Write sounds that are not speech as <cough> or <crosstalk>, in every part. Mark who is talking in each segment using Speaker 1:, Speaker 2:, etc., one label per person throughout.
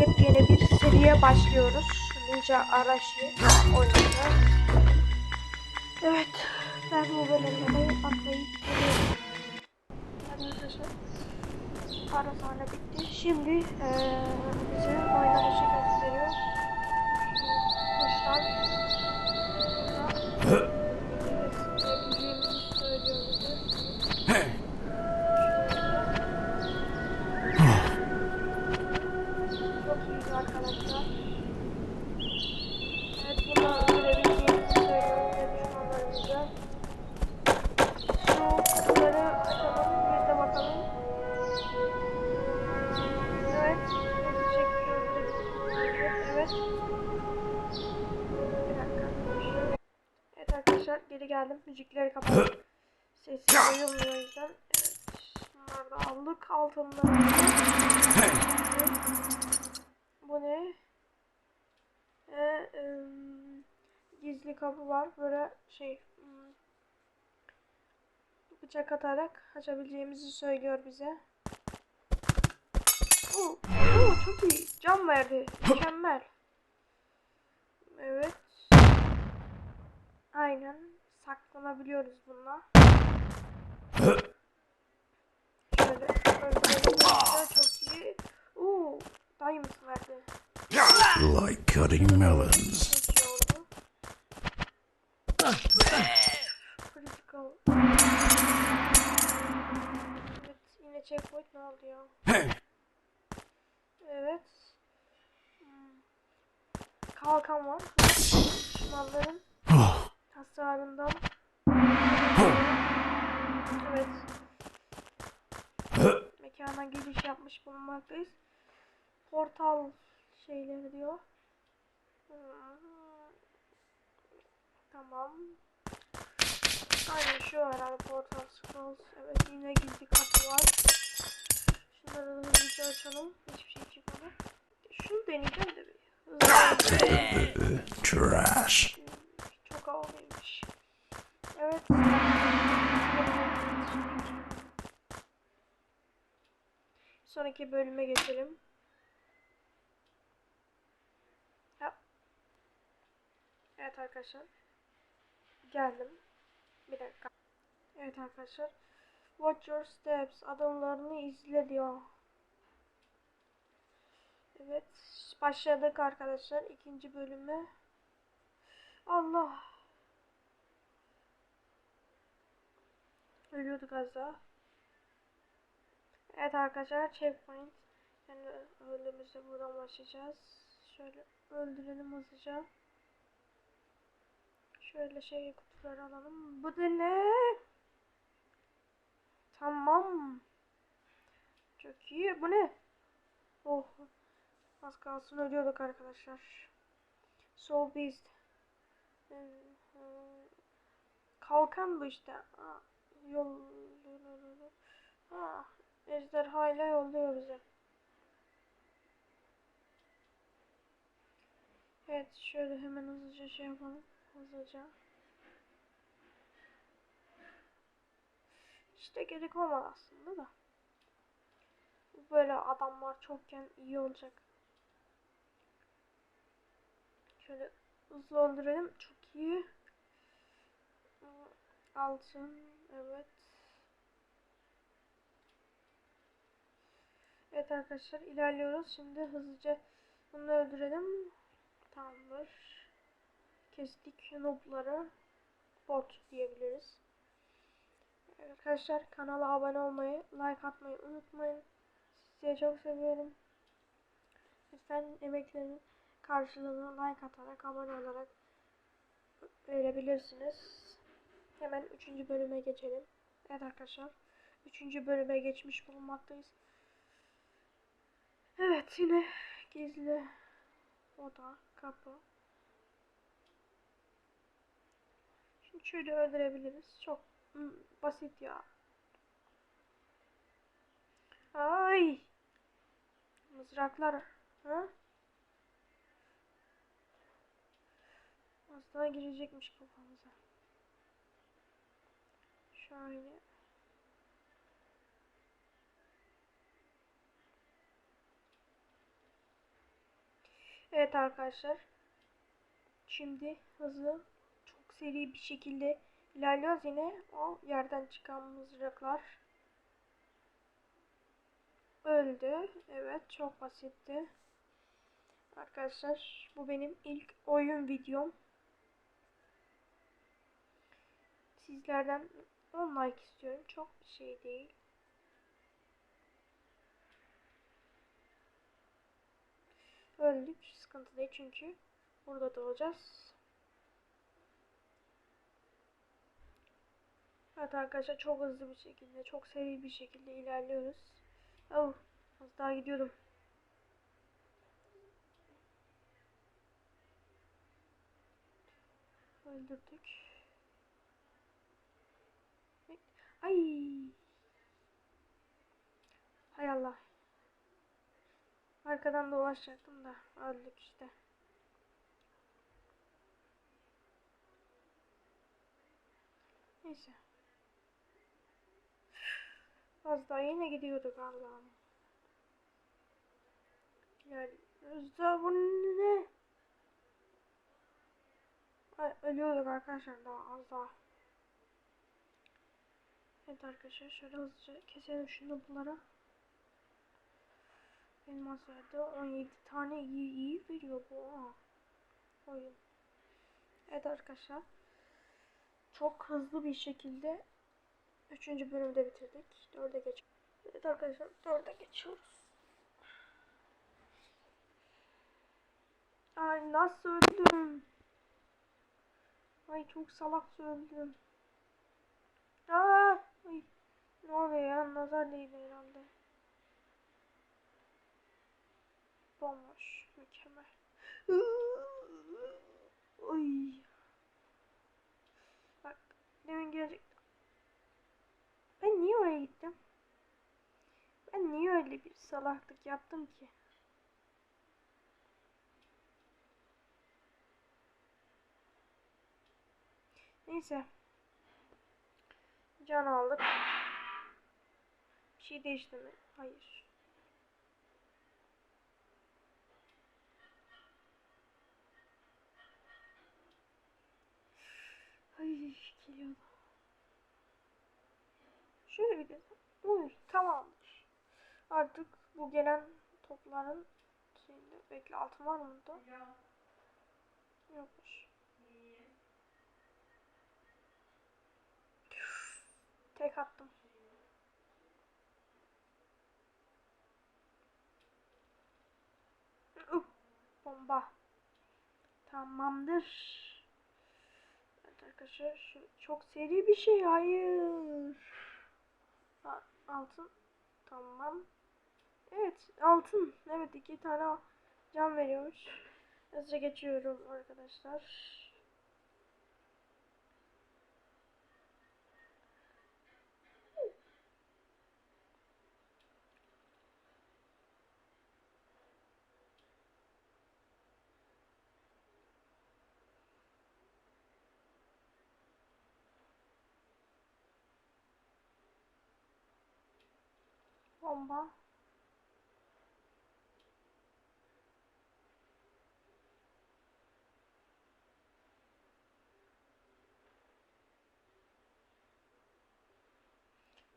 Speaker 1: yepyeni bir seriye başlıyoruz. Ninja Arashi oynayacağız. Evet, ben bu bölümleri atlayıp geliyorum. Arkadaşlar. Ara sahne bitti. Şimdi eee bize oynanışı gösteriyor. Kuşlar. Müzikleri kapattım. Sesi duyulmuyor o yüzden. Evet. Bunları da aldık. Altınları. Bu ne? Ee, gizli kapı var. Böyle şey bıçak atarak açabileceğimizi söylüyor bize. Oo, oo, çok iyi. Cam verdi. Mükemmel. Evet. Aynen. Saklanabiliyoruz bununla. Şöyle öldürelim. Çok iyi. Oo, Diamond verdi.
Speaker 2: Like cutting melons.
Speaker 1: İyi. Critical. Evet, yine checkpoint ne oldu ya? Evet. Hmm. Kalkan var. Düşmanların hasarından. Evet. Mekana giriş yapmış bulunmaktayız. Portal şeyleri diyor. Tamam. Aynen şu herhalde Portal Scrolls. Evet yine gizli kapı var. Şunları da hızlıca açalım. Hiçbir şey çıkmadı. Şunu deneyeceğim de bir. <laughs>
Speaker 2: Trash.
Speaker 1: Sonraki bölüme geçelim. Evet arkadaşlar. Geldim. Bir dakika. Evet arkadaşlar. Watch your steps. Adımlarını izle diyor. Evet. Başladık arkadaşlar. ikinci bölüme. Allah. Ölüyorduk az daha. Evet arkadaşlar checkpoint. Yani öldüğümüzde buradan başlayacağız. Şöyle öldürelim hızlıca. Şöyle şey kutuları alalım. Bu da ne? Tamam. Çok iyi. Bu ne? Oh. Az kalsın ölüyorduk arkadaşlar. Soul Beast. Kalkan bu işte. Yol... Ha, ejderhayla yolluyor bize. Evet şöyle hemen hızlıca şey yapalım. Hızlıca. İşte gerek olmadı aslında da. Böyle adamlar çokken iyi olacak. Şöyle hızlı öldürelim. Çok iyi. Altın. Evet. Arkadaşlar ilerliyoruz. Şimdi hızlıca bunu öldürelim. Tamamdır. Kestik nobları. Bot diyebiliriz. Evet arkadaşlar kanala abone olmayı, like atmayı unutmayın. Sizi çok seviyorum. Lütfen emeklerinin karşılığını like atarak, abone olarak verebilirsiniz. Hemen 3. bölüme geçelim. Evet arkadaşlar. 3. bölüme geçmiş bulunmaktayız. Evet yine gizli oda, kapı. Şimdi şöyle öldürebiliriz. Çok hmm, basit ya. Ay! Mızraklar. Ha? Az daha girecekmiş kafamıza. Şöyle. Evet arkadaşlar. Şimdi hızlı çok seri bir şekilde ilerliyoruz yine o yerden çıkan mızraklar öldü. Evet çok basitti. Arkadaşlar bu benim ilk oyun videom. Sizlerden 10 like istiyorum. Çok bir şey değil. Öldük. Sıkıntı değil çünkü burada da olacağız. Evet arkadaşlar çok hızlı bir şekilde, çok seri bir şekilde ilerliyoruz. Oh, az daha gidiyordum. Öldürdük. Ay. Hay Allah. Arkadan dolaşacaktım da öldük işte. Neyse. Az daha yine gidiyorduk Allah'ım. Yani Rıza bu ne? Ay, ölüyorduk arkadaşlar daha az daha. Evet arkadaşlar şöyle hızlıca keselim şunu bunlara. Elmas verdi. 17 tane iyi iyi veriyor bu. Ha. Oyun. Evet arkadaşlar. Çok hızlı bir şekilde 3. bölümde bitirdik. 4'e geç. Evet arkadaşlar 4'e geçiyoruz. Ay nasıl öldüm? Ay çok salak öldüm. Aa! Ay. Ne oluyor ya? Nazar değdi herhalde. Bomboş. Mükemmel. Oy. Bak. Demin gelecek. Ben niye oraya gittim? Ben niye öyle bir salaklık yaptım ki? Neyse. Can aldık. Bir şey değişti mi? Hayır. Ay geliyordu. Şöyle bir de. Buyur tamamdır. Artık bu gelen topların şeyinde bekle altın var mı da? Yokmuş. Tek attım. Bomba. Tamamdır. Arkadaşlar şu çok seri bir şey. Hayır. Ha, altın. Tamam. Evet altın. Evet iki tane can veriyormuş. Hızlıca geçiyorum arkadaşlar. Bomba.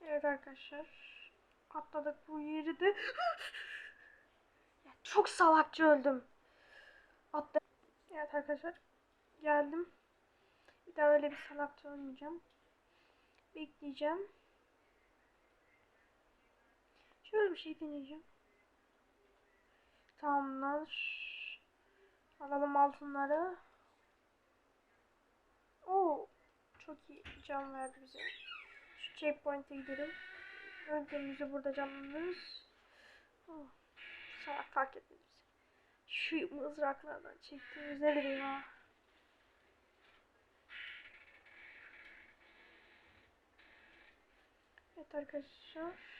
Speaker 1: Evet arkadaşlar. Atladık bu yeri de. <gasps> Çok salakça öldüm. Atla. Evet arkadaşlar. Geldim. Bir daha öyle bir salakça ölmeyeceğim. Bekleyeceğim. Şöyle bir şey deneyeceğim. Tamamlar. Alalım altınları. Oo, çok iyi can verdi bize. Şu checkpoint'e gidelim. Öldüğümüzde burada canlanırız. Oh, salak fark etmedi bizi. Şu mızraklardan çektiğimiz nedir ya? Evet arkadaşlar.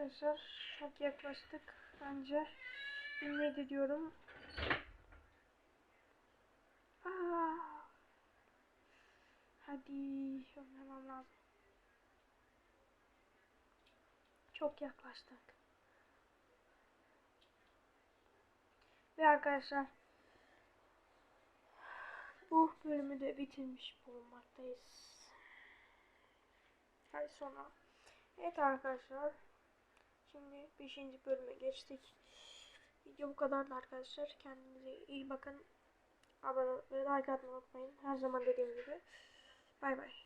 Speaker 1: Arkadaşlar çok yaklaştık bence. Ümit ediyorum. Aa. Hadi ölmemem lazım. Çok yaklaştık. Ve arkadaşlar bu bölümü de bitirmiş bulunmaktayız. Hadi sonra. Evet arkadaşlar. Şimdi 5. bölüme geçtik. Video bu kadardı arkadaşlar. Kendinize iyi bakın. Abone olmayı, like atmayı unutmayın. Her zaman dediğim gibi. Bay bay.